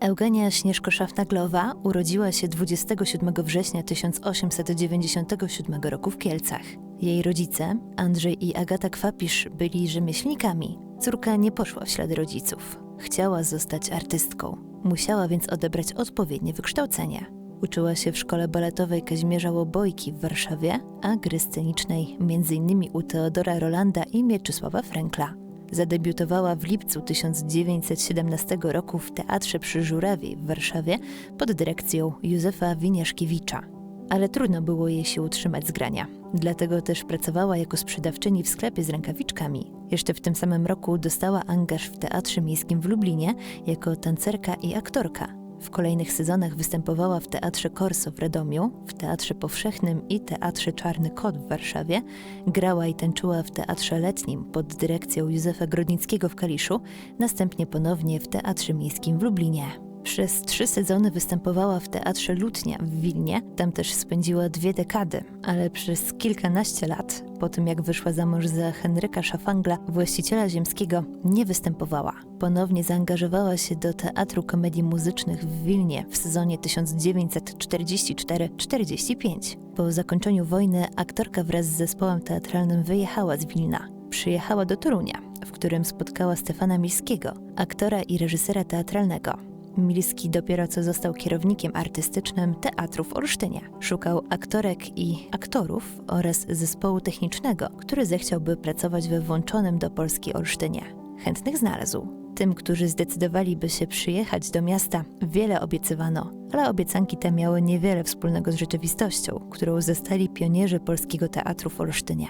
Eugenia Śnieżko-Szafnaglowa urodziła się 27 września 1897 roku w Kielcach. Jej rodzice, Andrzej i Agata Kwapisz, byli rzemieślnikami. Córka nie poszła w ślady rodziców. Chciała zostać artystką. Musiała więc odebrać odpowiednie wykształcenie. Uczyła się w szkole baletowej Kazimierza Łobojki w Warszawie, a gry scenicznej m.in. u Teodora Rolanda i Mieczysława Frenkla. Zadebiutowała w lipcu 1917 roku w Teatrze przy Żurawie w Warszawie pod dyrekcją Józefa Winiaszkiewicza. Ale trudno było jej się utrzymać z grania. Dlatego też pracowała jako sprzedawczyni w sklepie z rękawiczkami. Jeszcze w tym samym roku dostała angaż w Teatrze Miejskim w Lublinie jako tancerka i aktorka. W kolejnych sezonach występowała w Teatrze Korso w Radomiu, w Teatrze Powszechnym i Teatrze Czarny Kot w Warszawie. Grała i tańczyła w Teatrze Letnim pod dyrekcją Józefa Grodnickiego w Kaliszu, następnie ponownie w Teatrze Miejskim w Lublinie. Przez trzy sezony występowała w Teatrze Lutnia w Wilnie, tam też spędziła dwie dekady, ale przez kilkanaście lat, po tym jak wyszła za mąż za Henryka Szafangla, właściciela ziemskiego, nie występowała. Ponownie zaangażowała się do Teatru Komedii Muzycznych w Wilnie w sezonie 1944-45. Po zakończeniu wojny aktorka wraz z zespołem teatralnym wyjechała z Wilna. Przyjechała do Torunia, w którym spotkała Stefana Milskiego, aktora i reżysera teatralnego. Milski dopiero co został kierownikiem artystycznym Teatru w Olsztynie. Szukał aktorek i aktorów oraz zespołu technicznego, który zechciałby pracować we włączonym do Polski Olsztynie. Chętnych znalazł. Tym, którzy zdecydowaliby się przyjechać do miasta, wiele obiecywano, ale obiecanki te miały niewiele wspólnego z rzeczywistością, którą zastali pionierzy polskiego teatru w Olsztynie.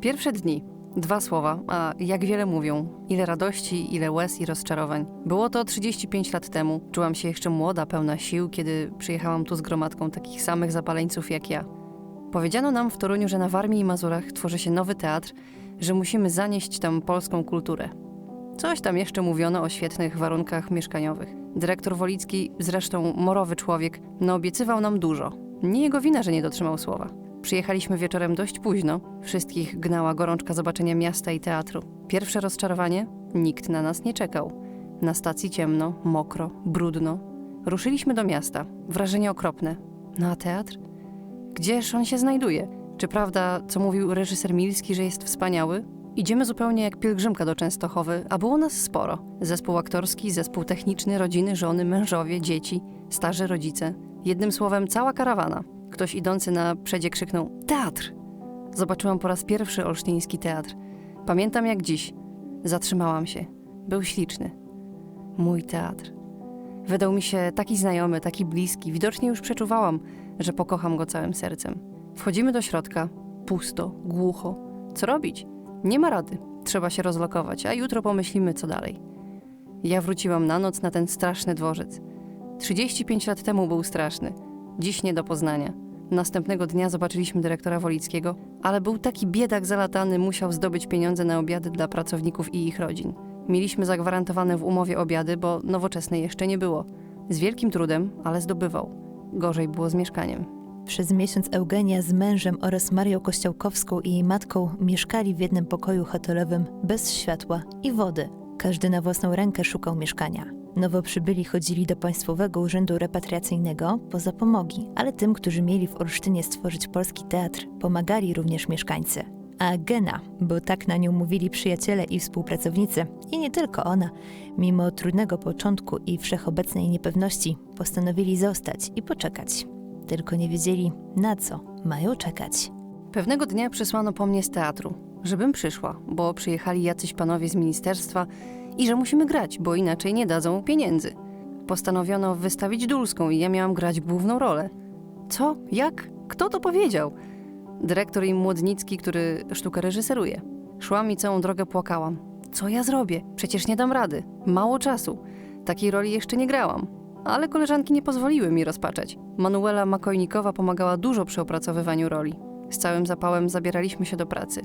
Pierwsze dni. Dwa słowa, a jak wiele mówią. Ile radości, ile łez i rozczarowań. Było to 35 lat temu. Czułam się jeszcze młoda, pełna sił, kiedy przyjechałam tu z gromadką takich samych zapaleńców jak ja. Powiedziano nam w Toruniu, że na Warmii i Mazurach tworzy się nowy teatr, że musimy zanieść tam polską kulturę. Coś tam jeszcze mówiono o świetnych warunkach mieszkaniowych. Dyrektor Wolicki, zresztą morowy człowiek, naobiecywał nam dużo. Nie jego wina, że nie dotrzymał słowa. Przyjechaliśmy wieczorem dość późno. Wszystkich gnała gorączka zobaczenia miasta i teatru. Pierwsze rozczarowanie? Nikt na nas nie czekał. Na stacji ciemno, mokro, brudno. Ruszyliśmy do miasta. Wrażenie okropne. No a teatr? Gdzież on się znajduje? Czy prawda, co mówił reżyser Milski, że jest wspaniały? Idziemy zupełnie jak pielgrzymka do Częstochowy, a było nas sporo. Zespół aktorski, zespół techniczny, rodziny, żony, mężowie, dzieci, starzy rodzice. Jednym słowem, cała karawana. Ktoś idący na przedzie krzyknął Teatr! Zobaczyłam po raz pierwszy olsztyński teatr. Pamiętam jak dziś. Zatrzymałam się. Był śliczny. Mój teatr. Wydał mi się taki znajomy, taki bliski. Widocznie już przeczuwałam, że pokocham go całym sercem. Wchodzimy do środka. Pusto, głucho. Co robić? Nie ma rady. Trzeba się rozlokować, a jutro pomyślimy, co dalej. Ja wróciłam na noc na ten straszny dworzec. 35 lat temu był straszny. Dziś nie do poznania. Następnego dnia zobaczyliśmy dyrektora Wolickiego, ale był taki biedak zalatany, musiał zdobyć pieniądze na obiady dla pracowników i ich rodzin. Mieliśmy zagwarantowane w umowie obiady, bo nowoczesnej jeszcze nie było. Z wielkim trudem, ale zdobywał. Gorzej było z mieszkaniem. Przez miesiąc Eugenia z mężem oraz Marią Kościołkowską i jej matką mieszkali w jednym pokoju hotelowym bez światła i wody. Każdy na własną rękę szukał mieszkania. Nowo przybyli chodzili do Państwowego Urzędu Repatriacyjnego po zapomogi, ale tym, którzy mieli w Olsztynie stworzyć polski teatr, pomagali również mieszkańcy. A Gena, bo tak na nią mówili przyjaciele i współpracownicy, i nie tylko ona, mimo trudnego początku i wszechobecnej niepewności, postanowili zostać i poczekać. Tylko nie wiedzieli, na co mają czekać. Pewnego dnia przysłano po mnie z teatru, żebym przyszła, bo przyjechali jacyś panowie z ministerstwa i że musimy grać, bo inaczej nie dadzą pieniędzy. Postanowiono wystawić Dulską i ja miałam grać główną rolę. Co? Jak? Kto to powiedział? Dyrektor i Młodnicki, który sztukę reżyseruje. Szłam i całą drogę płakałam. Co ja zrobię? Przecież nie dam rady. Mało czasu. Takiej roli jeszcze nie grałam. Ale koleżanki nie pozwoliły mi rozpaczać. Manuela Makojnikowa pomagała dużo przy opracowywaniu roli. Z całym zapałem zabieraliśmy się do pracy.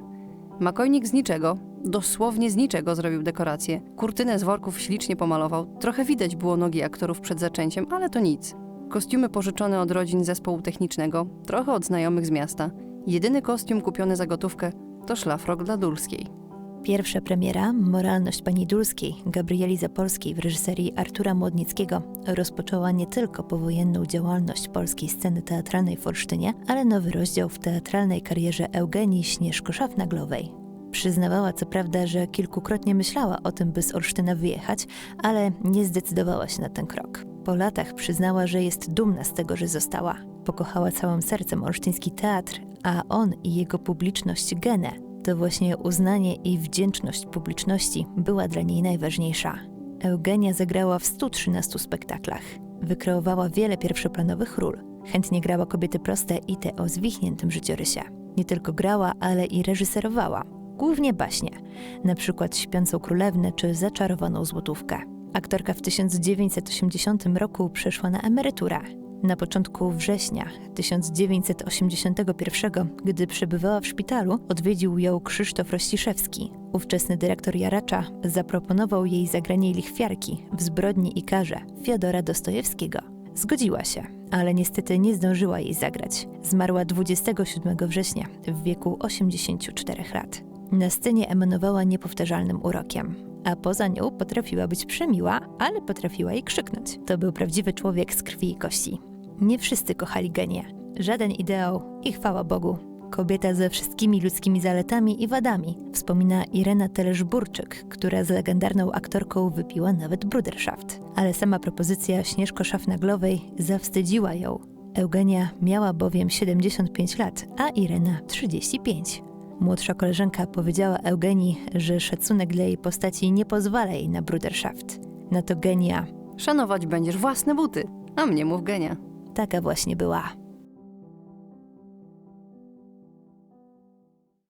Makojnik z niczego, dosłownie z niczego zrobił dekorację. Kurtynę z worków ślicznie pomalował. Trochę widać było nogi aktorów przed zaczęciem, ale to nic. Kostiumy pożyczone od rodzin zespołu technicznego, trochę od znajomych z miasta. Jedyny kostium kupiony za gotówkę to szlafrok dla Dulskiej. Pierwsza premiera, Moralność Pani Dulskiej, Gabrieli Zapolskiej w reżyserii Artura Młodnickiego rozpoczęła nie tylko powojenną działalność polskiej sceny teatralnej w Olsztynie, ale nowy rozdział w teatralnej karierze Eugenii Śnieżko-Szafnaglowej. Przyznawała co prawda, że kilkukrotnie myślała o tym, by z Olsztyna wyjechać, ale nie zdecydowała się na ten krok. Po latach przyznała, że jest dumna z tego, że została. Pokochała całym sercem olsztyński teatr, a on i jego publiczność genę. To właśnie uznanie i wdzięczność publiczności była dla niej najważniejsza. Eugenia zagrała w 113 spektaklach. Wykreowała wiele pierwszoplanowych ról. Chętnie grała kobiety proste i te o zwichniętym życiorysie. Nie tylko grała, ale i reżyserowała. Głównie baśnie, na przykład Śpiącą Królewnę czy Zaczarowaną Złotówkę. Aktorka w 1980 roku przeszła na emeryturę. Na początku września 1981, gdy przebywała w szpitalu, odwiedził ją Krzysztof Rościszewski. Ówczesny dyrektor Jaracza zaproponował jej zagranie lichwiarki w zbrodni i karze Fiodora Dostojewskiego. Zgodziła się, ale niestety nie zdążyła jej zagrać. Zmarła 27 września w wieku 84 lat. Na scenie emanowała niepowtarzalnym urokiem, a poza nią potrafiła być przemiła, ale potrafiła jej krzyknąć. To był prawdziwy człowiek z krwi i kości. Nie wszyscy kochali genię. Żaden ideał i chwała Bogu. Kobieta ze wszystkimi ludzkimi zaletami i wadami, wspomina Irena Telesz-Burczyk, która z legendarną aktorką wypiła nawet bruderschaft. Ale sama propozycja Śnieżko-Szafnaglowej zawstydziła ją. Eugenia miała bowiem 75 lat, a Irena 35. Młodsza koleżanka powiedziała Eugenii, że szacunek dla jej postaci nie pozwala jej na bruderschaft. Na to genia Szanować będziesz własne buty, a mnie mów genia. Taka właśnie była.